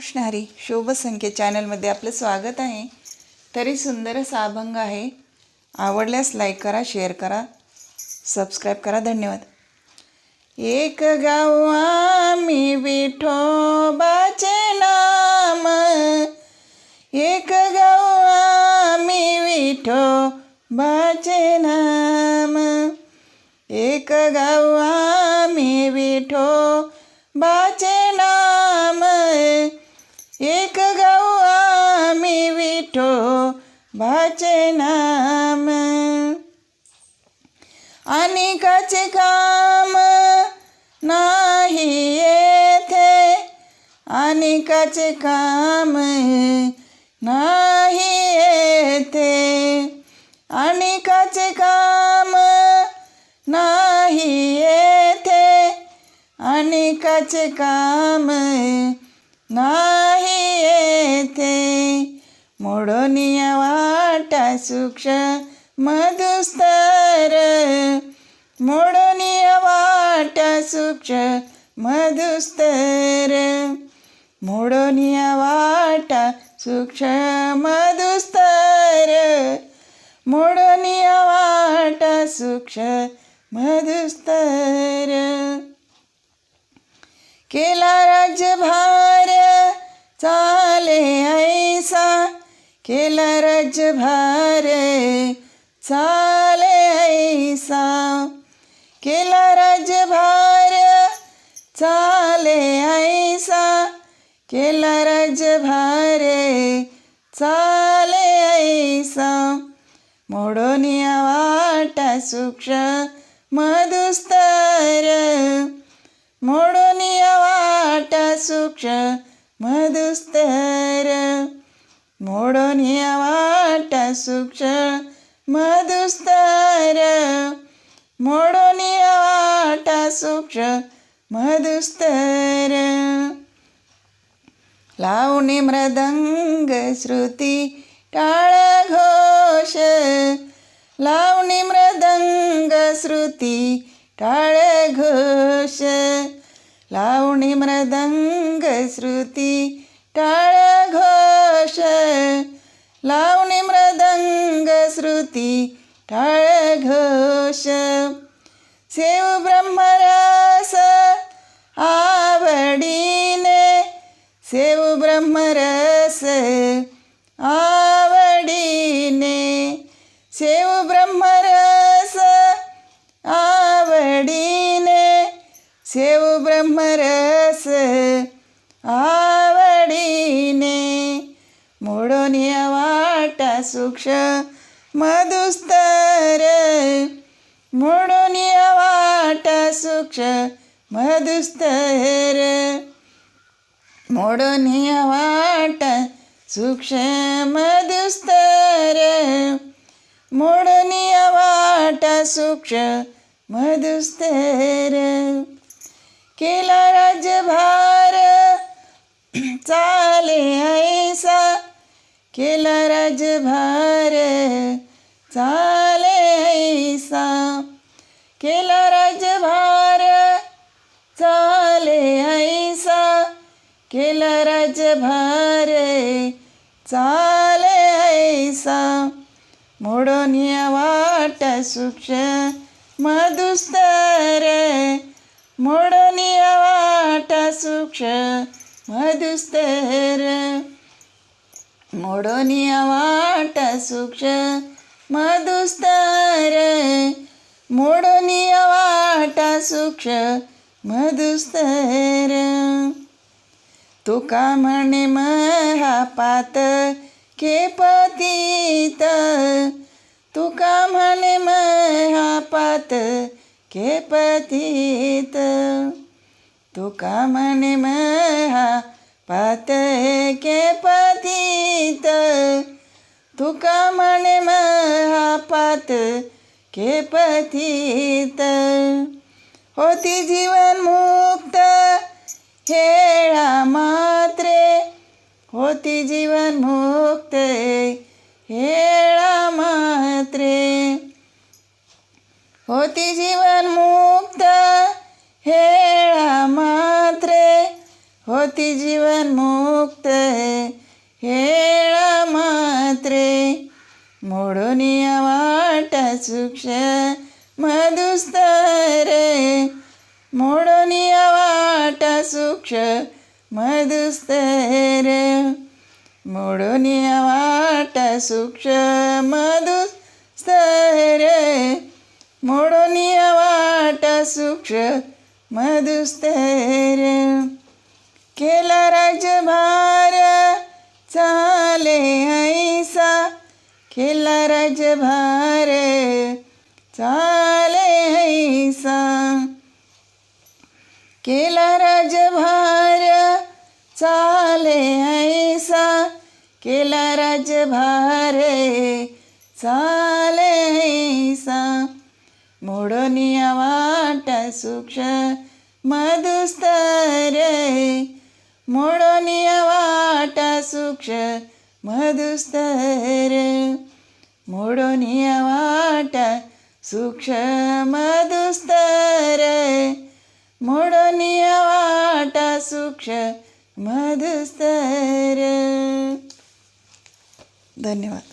कृष्ण हरी शोभसंख्ये चॅनलमध्ये आपलं स्वागत आहे. तरी सुंदर असा अभंग आहे. आवडल्यास लाईक करा शेअर करा सबस्क्राईब करा. धन्यवाद. एक गावा मी विठोबाचे नाम. एक गावा मी विठोबाचे नाम. एक गावा मी विठो विठोबाचे नाम. अनेकाचे काम नाही येथे. अनेकाचे काम नाही येथे. अनेकाचे काम नाही येथे. अनेकाचे काम नाही सूक्ष्म मधुस्तर. मोडोनिया वाटा सूक्ष्म मधुस्तर. मोडोनिया वाटा सूक्ष्म मधुस्तर. मोडोनिया वाटा सूक्ष्म मधुस्तर. केला राज्यभार चाले ऐसा केला राज्यभार चाले ऐसा. केला राज्यभार चाले ऐसा. केला भारे चाले ऐसा. मोडोनिया वाटा सूक्ष्म मधुस्तर. मोडोनिया वाटा सूक्ष्म मधुस्तर. मोडोनिया वाटा सूक्ष्म मधुस्तर. मोडोनिया वाटा सूक्ष्म मधुस्तर. लावणी मृदंग श्रुती टाळ घोष. लावणी मृदंग श्रुती टाळ घोष. लावणी मृदंग श्रुती टाळ લાવણી મૃદંગ શ્રુતિ ઢળ ઘોષ. શિવ બ્રહ્મરસ આવડીને, શિવ બ્રહ્મરસ આવડીને, શિવ બ્રહ્મરસ આવડીને, શિવ બ્રહ્મરસ वाटा सूक्ष्म मधुस्तर. मोडोनिया वाटा सूक्ष्म मधुस्तर. मोडोनिया वाट सूक्ष्म मधुस्तर. मोडनिया वाट सूक्ष्म मधुस्तर. केला राज्यभार चाले ऐसा केला राजभार चाले ऐसा. केला राजभार चाले ऐसा. केला राजभार चाले ऐसा. मोडोनिया वाट सूक्ष मधुस्तर मोडोनिया वाट सूक्ष मधुस्तर. मोडोनिया वाट सूक्ष मधुस्तर. मोडोनिया वाटा सूक्ष मधुस्तर. तुका म्हणे महापात के पतित? तुका म्हणे महापात के पतित? तुका म्हणे पत के पतित तुका म्हणे महापात के पतित. होती जीवन मुक्त हेळा मात्रे. होती जीवन मुक्त हेळा मात्रे. होती जीवन मुक्त हेळा मा होती जीवन मुक्त. हेळ मात्रे मोडून वाट सुक्ष मधुस्तरे मोडून वाट सुक्ष मधुस्तर मोडून वाट सुक्ष मधुस्तर मोडून वाट सुक्ष मधुस्तर केला राजभार चाले ऐसा। केला राजभार चाले ऐसा। केला राजभार चाले ऐसा। केला राजभार चाले ऐसा। मोडनिया वाट सुक्ष मोडून वाट सुक्ष मधुस्तर मोडून वाट सुक्ष मधुस्तर मोडून वाट सुक्ष मधुस्तर धन्यवाद